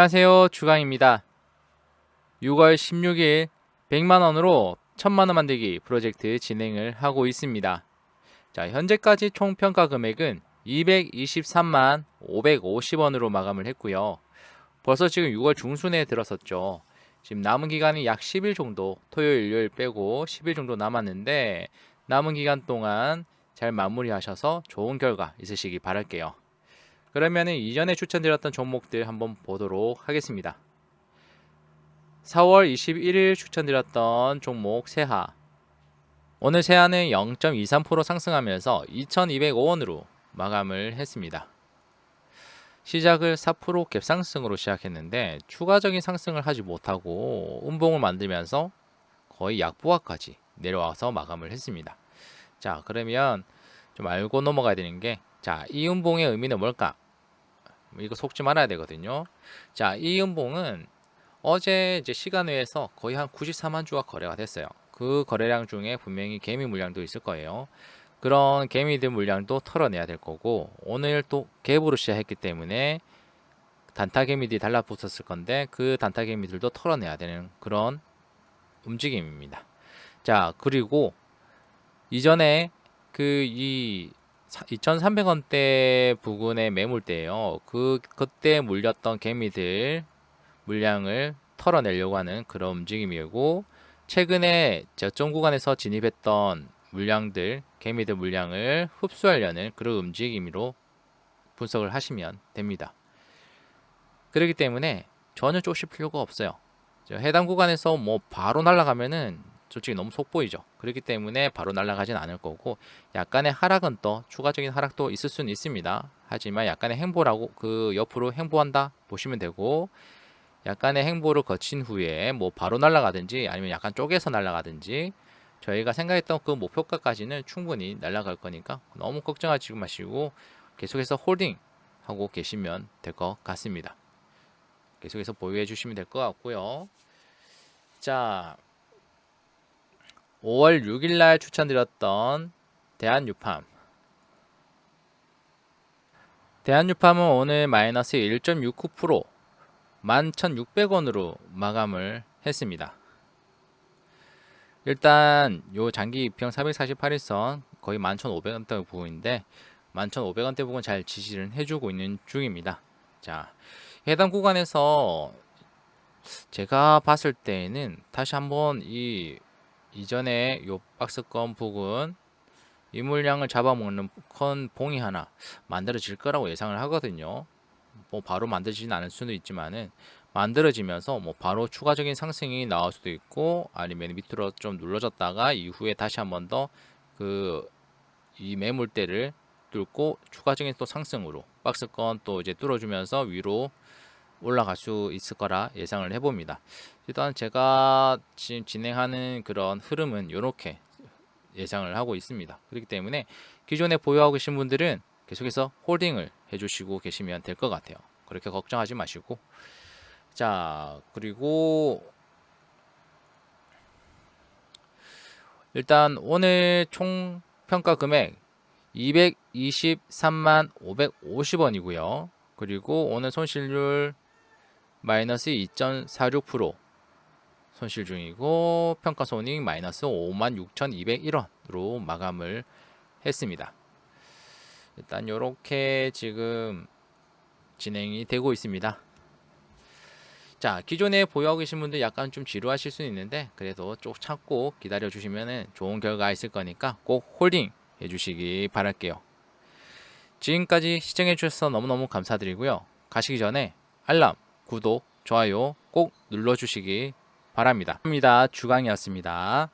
안녕하세요. 주강입니다. 6월 16일 100만원으로 1000만원 만들기 프로젝트 진행을 하고 있습니다. 자, 현재까지 총 평가 금액은 223만 550원으로 마감을 했고요. 벌써 지금 6월 중순에 들었었죠. 지금 남은 기간이 약 10일 정도, 토요일, 일요일 빼고 10일 정도 남았는데 남은 기간 동안 잘 마무리하셔서 좋은 결과 있으시기 바랄게요. 그러면은 이전에 추천드렸던 종목들 한번 보도록 하겠습니다. 4월 21일 추천드렸던 종목 세하. 오늘 세하는 0.23% 상승하면서 2,205원으로 마감을 했습니다. 시작을 4% 갭상승으로 시작했는데 추가적인 상승을 하지 못하고 음봉을 만들면서 거의 약보합까지 내려와서 마감을 했습니다. 자, 그러면 좀 알고 넘어가야 되는 게 자, 이 음봉의 의미는 뭘까? 뭐 이거 속지 말아야 되거든요. 자, 이 음봉은 어제 이제 시간 외에서 거의 한 94만 주가 거래가 됐어요. 그 거래량 중에 분명히 개미 물량도 있을 거예요. 그런 개미들 물량도 털어내야 될 거고 오늘 또 갭으로 시작했기 때문에 단타 개미들이 달라붙었을 건데 그 단타 개미들도 털어내야 되는 그런 움직임입니다. 자, 그리고 이전에 그이 2,300원대 부근의 매물대예요. 그 그때 물렸던 개미들 물량을 털어내려고 하는 그런 움직임이고 최근에 저점 구간에서 진입했던 물량들 개미들 물량을 흡수하려는 그런 움직임으로 분석을 하시면 됩니다. 그렇기 때문에 전혀 쪼실 필요가 없어요. 저 해당 구간에서 뭐 바로 날아가면은 솔직히 너무 속보이죠. 그렇기 때문에 바로 날아가진 않을 거고 약간의 하락은 또 추가적인 하락도 있을 수는 있습니다. 하지만 약간의 행보라고 그 옆으로 행보한다 보시면 되고 약간의 행보를 거친 후에 뭐 바로 날아가든지 아니면 약간 쪼개서 날아가든지 저희가 생각했던 그 목표가까지는 충분히 날아갈 거니까 너무 걱정하지 마시고 계속해서 홀딩 하고 계시면 될 것 같습니다. 계속해서 보유해 주시면 될 것 같고요. 자, 5월 6일 날 추천드렸던 대한유팜. 대한유팜은 오늘 마이너스 1.69% 11,600원으로 마감을 했습니다. 일단 요 장기 입형 448일선 거의 11,500원대 부분인데 11,500원대 부분 잘 지지를 해주고 있는 중입니다. 자, 해당 구간에서 제가 봤을 때는 다시 한번 이 이전에 요 박스권 부근 이 물량을 잡아먹는 큰 봉이 하나 만들어질 거라고 예상을 하거든요. 뭐 바로 만들어지진 않을 수도 있지만은 만들어지면서 뭐 바로 추가적인 상승이 나올 수도 있고 아니면 밑으로 좀 눌러졌다가 이후에 다시 한번 더 그 이 매물대를 뚫고 추가적인 또 상승으로 박스권 또 이제 뚫어주면서 위로 올라갈 수 있을 거라 예상을 해봅니다. 일단 제가 지금 진행하는 그런 흐름은 이렇게 예상을 하고 있습니다. 그렇기 때문에 기존에 보유하고 계신 분들은 계속해서 홀딩을 해주시고 계시면 될 것 같아요. 그렇게 걱정하지 마시고 자 그리고 일단 오늘 총 평가 금액 223만 550원이고요. 그리고 오늘 손실률 마이너스 2.46% 손실 중이고 평가 손익 마이너스 56,201원으로 마감을 했습니다. 일단 이렇게 지금 진행이 되고 있습니다. 자, 기존에 보유하고 계신 분들 약간 좀 지루하실 수 있는데 그래도 쭉 참고 기다려 주시면은 좋은 결과 있을 거니까 꼭 홀딩 해 주시기 바랄게요. 지금까지 시청해 주셔서 너무너무 감사드리고요. 가시기 전에 알람, 구독, 좋아요 꼭 눌러 주시기 바랍니다. 입니다. 주강이었습니다.